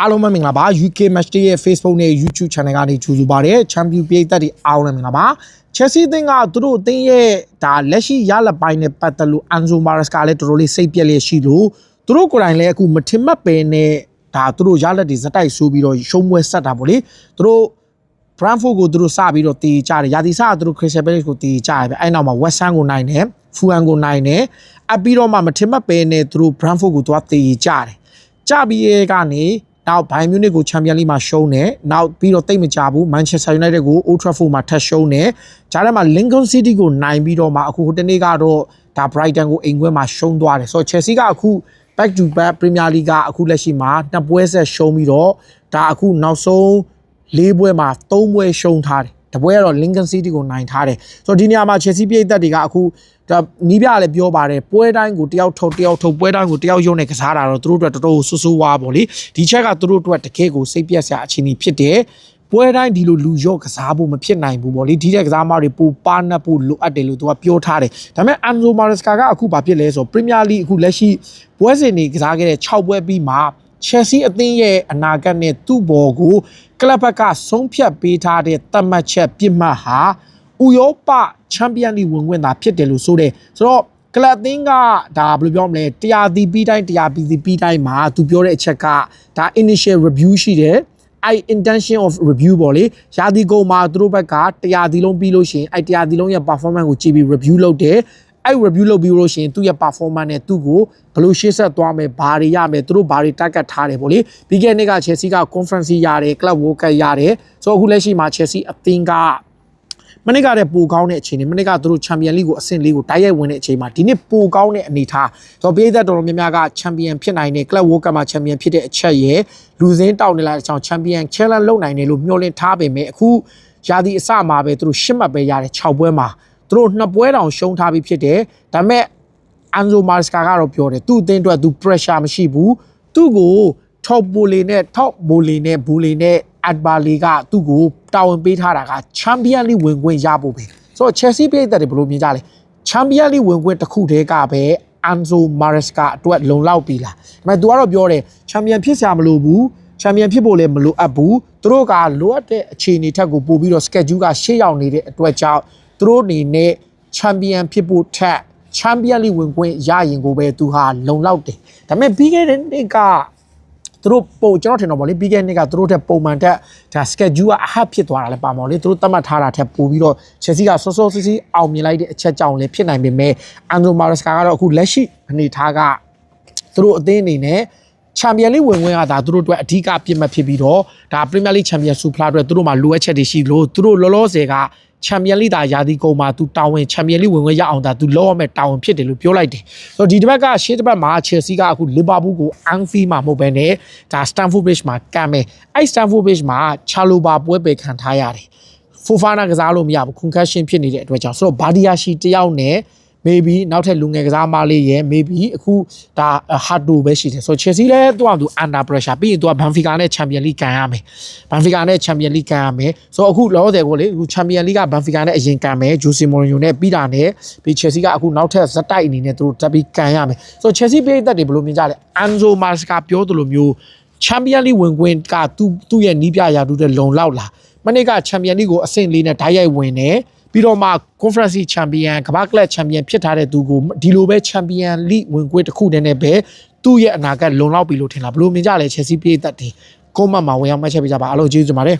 အားလုံးပဲမင်္ဂလာပါ UK Match Day ရဲ့ Facebook နဲ့ YouTube Channel ကနေကြိုဆိုပါရစေ။ Champion ပြည်သက်တွေအားလုံးလည်းမင်္ဂလာပါ။ Chelsea အသင်းကသူတို့အသင်းရဲ့ဒါလက်ရှိရလပိုင်းနဲ့ပတ်သက်လို့ Anzo Maresca လည်းတော်တော်လေးစိတ်ပြက်လျက်ရှိလို့သူတို့ကိုယ်တိုင်လည်းအခုမထင်မှတ်ပဲနဲ့ဒါသူတို့ရလက်တွေဇက်တိုက်ဆိုးပြီးတော့ရှုံးပွဲဆက်တာပေါ့လေ။သူတို့ Brentford ကိုသူတို့စပြီးတော့တီးကြတယ်။ရာသီစကသူတို့ Crystal Palace ကိုတီးကြတယ်ဗျ။အဲ့နောက်မှာ West Ham ကိုနိုင်တယ်။ Fulham ကိုနိုင်တယ်။အပ်ပြီးတော့မှမထင်မှတ်ပဲနဲ့သူတို့ Brentford ကိုသွားတီးကြတယ်။ကြပြီးရဲ့ကနေ နောက်ဘိုင်မြူနစ်ကိုချန်ပီယံလိမှာရှုံးတယ်။နောက်ပြီးတော့တိတ်မကြဘူးမန်ချက်စတာယူနိုက်တက်ကို Old Trafford မှာထပ်ရှုံးတယ်။ဂျားထဲမှာ Lincoln City ကိုနိုင်ပြီးတော့မှအခုဟိုတနေ့ကတော့ဒါ Brighton ကိုအိမ်ခွဲမှာရှုံးသွားတယ်။ဆိုတော့ Chelsea ကအခု back to back Premier League ကအခုလက်ရှိမှာနှစ်ပွဲဆက်ရှုံးပြီးတော့ဒါအခုနောက်ဆုံး၄ပွဲမှာ၃ပွဲရှုံးထားတယ်။ တပွဲကတော့ Lincoln City ကိုနိုင်ထားတယ်။ဆိုတော့ဒီနေရာမှာ Chelsea ပြည်သက်တွေကအခုဒါနီးပြလည်းပြောပါတယ်ပွဲတိုင်းကိုတယောက်ထုတ်တယောက်ထုတ်ပွဲတိုင်းကိုတယောက်ယုံနေကစားတာတော့သူတို့အတွက်တော်တော်ဆူဆူဝါပေါ့လေဒီချက်ကသူတို့အတွက်တကယ်ကိုစိတ်ပြက်စရာအခြေအနေဖြစ်တယ်ပွဲတိုင်းဒီလိုလူရော့ကစားဖို့မဖြစ်နိုင်ဘူးပေါ့လေဒီတဲ့ကစားမတွေပိုပါနပ်ဖို့လိုအပ်တယ်လို့သူကပြောထားတယ်ဒါပေမဲ့ Anzo Maresca ကအခုဘာဖြစ်လဲဆိုတော့ Premier League အခုလက်ရှိပွဲစဉ်တွေကစားခဲ့တဲ့6ပွဲပြီးမှ Chelsea အသင်းရဲ့အနာဂတ်နဲ့သူ့ဘော်ကိုကလပ်ဘက်ကဆုံးဖြတ်ပေးထားတဲ့သတ်မှတ်ချက်ပြစ်မှတ်ဟာဥရောပချန်ပီယံလိဝင်ခွင့်သာဖြစ်တယ်လို့ဆိုတယ်ဆိုတော့ကလပ်အသင်းကဒါဘယ်လိုပြောမလဲတရားသီပြီးတိုင်းတရားပြီးစီပြီးတိုင်းမှာသူပြောတဲ့အချက်ကဒါ initial review ရှိတယ်အဲ့ intention of review ပေါ့လေရာသီကုန်မှာသူတို့ဘက်ကတရားဒီလုံးပြီးလို့ရှိရင်အဲ့တရားဒီလုံးရဲ့ performance ကိုကြည့်ပြီး review လုပ်တယ် အဲ့ review လုပ်ပြီးလို့ရှိရင်သူ့ရဲ့ performance နဲ့သူ့ကိုဘယ်လိုရှေ့ဆက်သွားမယ်ဘာတွေရမယ်သူတို့ဘာတွေ target ထားတယ်ပေါ့လေပြီးခဲ့တဲ့နေ့က Chelsea က conference ရတယ် club world cup ရတယ်ဆိုတော့အခုလက်ရှိမှာ Chelsea အသင်းကမနေ့ကတည်းပိုကောင်းတဲ့အခြေအနေမနေ့ကသူတို့ချန်ပီယံလိကိုအဆင့်လေးကိုတိုက်ရိုက်ဝင်တဲ့အချိန်မှာဒီနေ့ပိုကောင်းတဲ့အနေထားဆိုတော့ပြည်သက်တော်တော်များများကချန်ပီယံဖြစ်နိုင်တဲ့ club world cup မှာချန်ပီယံဖြစ်တဲ့အချက်ရဲ့လူစင်းတောက်နေလာတဲ့အကြောင်းချန်ပီယံ challenge လုပ်နိုင်တယ်လို့မျှော်လင့်ထားပေမဲ့အခုရာသီအစမှာပဲသူတို့ရှစ်မှတ်ပဲရတယ်6ပွဲမှာ သူတို့နှစ်ပွဲတောင်ရှုံးထားပြီးဖြစ်တယ်ဒါပေမဲ့အန်ဇိုမာစကာကတော့ပြောတယ်သူ့အသင်းအတွက်သူ pressure မရှိဘူးသူ့ကို top ဘိုလီနဲ့ top ဘိုလီနဲ့ဘူလီနဲ့အတ်ဘာလီကသူ့ကိုတာဝန်ပေးထားတာကချန်ပီယံလိဝင်ခွင့်ရဖို့ပဲဆိုတော့ Chelsea ပြည်သက်တွေဘယ်လိုမြင်ကြလဲချန်ပီယံလိဝင်ခွင့်တစ်ခုတည်းကပဲအန်ဇိုမာရက်စကာအတွက်လုံလောက်ပြီလားဒါပေမဲ့ तू ကတော့ပြောတယ်ချန်ပီယံဖြစ်စရာမလိုဘူးချန်ပီယံဖြစ်ဖို့လည်းမလိုအပ်ဘူးသူတို့ကလိုအပ်တဲ့အခြေအနေထက်ကိုပို့ပြီးတော့ schedule ကရှေ့ရောက်နေတဲ့အတွက်ကြောင့် သူတို့အနေနဲ့ချန်ပီယံဖြစ်ဖို့ထက်ချန်ပီယံလိဝင်ခွင့်ရရင်ကိုပဲသူဟာလုံလောက်တယ်ဒါပေမဲ့ပြီးခဲ့တဲ့နှစ်ကသူတို့ပုံကျွန်တော်ထင်တော့ဗောလေပြီးခဲ့တဲ့နှစ်ကသူတို့တက်ပုံမှန်တက်ဒါ schedule ကအဟတ်ဖြစ်သွားတာလည်းပါမော်လေသူတို့သတ်မှတ်ထားတာထက်ပိုပြီးတော့ Chelsea ကစောစောစီးစီးအောင်မြင်လိုက်တဲ့အချက်ကြောင့်လည်းဖြစ်နိုင်ပေမဲ့ Andrew Maresca ကတော့အခုလက်ရှိအနေထားကသူတို့အသင်းအနေနဲ့ ချန်ပီယံလိဝင်ဝင်ကဒါသူတို့အတွက်အဓိကပြစ်မှတ်ဖြစ်ပြီးတော့ဒါပရီးမီယာလိချန်ပီယံဆူဖလာအတွက်သူတို့မှာလိုအပ်ချက်တွေရှိလို့သူတို့လောလောဆယ်ကချန်ပီယံလိဒါယာဒီကုံမှာသူတာဝန်ချန်ပီယံလိဝင်ဝင်ရအောင်ဒါသူလောက်ရမယ့်တာဝန်ဖြစ်တယ်လို့ပြောလိုက်တယ်ဆိုတော့ဒီတစ်ပတ်ကရှေ့တစ်ပတ်မှာချယ်ဆီကအခုလီဗာပူးကိုအန်ဖီမှာမဟုတ်ဘဲနဲ့ဒါစတန်ဖူးဘရစ်မှာကမ်းမယ်အဲ့စတန်ဖူးဘရစ်မှာချာလိုဘာပွဲပယ်ခံထားရတယ်ဖိုဖာနာကစားလို့မရဘူးကွန်ကက်ရှင်ဖြစ်နေတဲ့အတွက်ကြောင့်ဆိုတော့ဘာဒီယာရှိတယောက်နဲ့ maybe နောက်ထပ်လူငယ်ကစားမလေးရဲ့ maybe အခုဒါ hard to ပဲရှိတယ်ဆိုတော့ Chelsea လည်းသူကသူ under pressure ပြီးရင်သူက Benfica နဲ့ Champions League ကန်ရမယ် Benfica နဲ့ Champions League ကန်ရမယ်ဆိုတော့အခုလောဆယ်ကိုလေအခု Champions League က Benfica နဲ့အရင်ကန်မယ် Jose Mourinho နဲ့ပြီးတာနဲ့ပြီး Chelsea ကအခုနောက်ထပ်ဇက်တိုက်အနေနဲ့သူတို့တက်ပြီးကန်ရမယ်ဆိုတော့ Chelsea ပြည်သက်တွေဘယ်လိုမြင်ကြလဲ Anzo Maresca ပြောသလိုမျိုး Champions League ဝင်ခွင့်ကသူ့သူ့ရဲ့နီးပြရာထူးတဲ့လုံလောက်လာမနေ့က Champions League ကိုအဆင့်လေးနဲ့ဓာတ်ရိုက်ဝင်တယ် ပြီးတော့မှ Conference Champion ကမ္ဘာ့ကလပ် Champion ဖြစ်ထားတဲ့သူကိုဒီလိုပဲ Champion League ဝင်ခွင့်တစ်ခုတည်းနဲ့ပဲသူ့ရဲ့အနာဂတ်လုံလောက်ပြီလို့ထင်လားဘယ်လိုမြင်ကြလဲ Chelsea ပြည်သက်တွေ comment မှာဝင်အောင်မှတ်ချက်ပေးကြပါအားလုံးကျေးဇူးတင်ပါတယ်